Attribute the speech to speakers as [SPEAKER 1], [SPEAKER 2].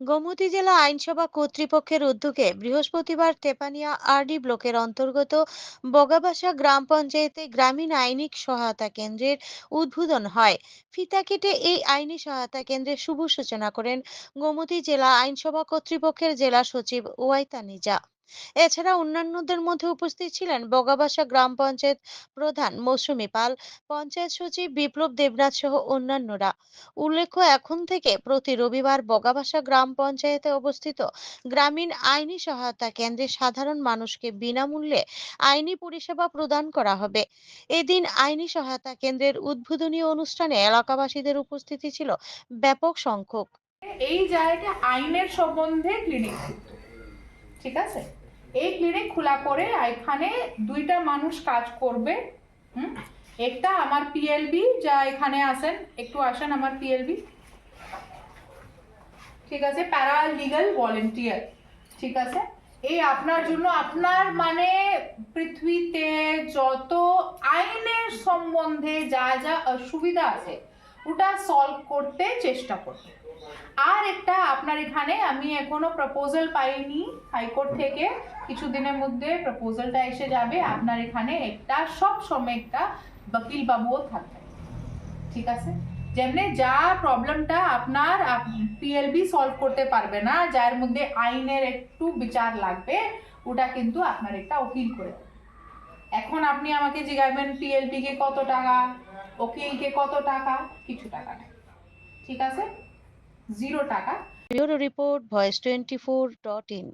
[SPEAKER 1] গোমতী জেলা আইনসভা কর্তৃপক্ষের উদ্যোগে বৃহস্পতিবার তেপানিয়া আরডি ব্লকের অন্তর্গত বগাবাসা গ্রাম পঞ্চায়েতে গ্রামীণ আইনিক সহায়তা কেন্দ্রের উদ্বোধন হয়। ফিতা কেটে এই আইনি সহায়তা কেন্দ্রের শুভ সূচনা করেন গোমতী জেলা আইনসভা কর্তৃপক্ষের জেলা সচিব ওয়াইতা নিজা। এছাড়া অন্যান্যদের মধ্যে উপস্থিত ছিলেন বগাবাসা গ্রাম পঞ্চায়েত প্রধান মৌসুমী পাল, পঞ্চায়েত সচিব বিপ্লব দেবনাথ সহ অন্যান্যরা। উল্লেখ্য, এখন থেকে প্রতি রবিবার বগাবাসা গ্রাম পঞ্চায়েতে অবস্থিত গ্রামীণ আইনি সহায়তা কেন্দ্রে সাধারণ মানুষকে বিনামূল্যে আইনি পরিষেবা প্রদান করা হবে। এদিন আইনি সহায়তা কেন্দ্রের উদ্বোধনী অনুষ্ঠানে এলাকাবাসীদের উপস্থিতি ছিল ব্যাপক সংখ্যক।
[SPEAKER 2] এই জায়গাটা আইনের সম্বন্ধে ক্লিনিক ঠিক আছে? এই ক্লিনিক খোলা করে এখানে দুইটা মানুষ কাজ করবে। হুম? একটা আমার পিএলবি যা এখানে আসেন, একটু আসেন আমার পিএলবি ঠিক আছে? প্যারা লিগাল ভলেন্টিয়ার ঠিক আছে? এই আপনার জন্য, আপনার মানে পৃথিবীতে যত আইনের সম্বন্ধে যা যা অসুবিধা আছে ওটা সলভ করতে চেষ্টা করবে। আর একটা আপনার এখানে আমি এখনও প্রপোজাল পাইনি, হাইকোর্ট থেকে কিছুদিনের মধ্যে প্রপোজালটা এসে যাবে। আপনার এখানে একটা, সব সময় একটা বকিল বাবুও থাকবে। ঠিক আছে? যেমনি যা প্রবলেমটা আপনার পিএলবি সলভ করতে পারবে না, যার মধ্যে আইনের একটু বিচার লাগবে, ওটা কিন্তু আপনার একটা উকিল করে এখন আপনি আমাকে জিজ্ঞাসবেন পিএলবি কে কত টাকা? উকিলকে কত টাকা? কিছু টাকা ঠিক আছে? জিরো টাকা।
[SPEAKER 1] Report voice twenty four dot in.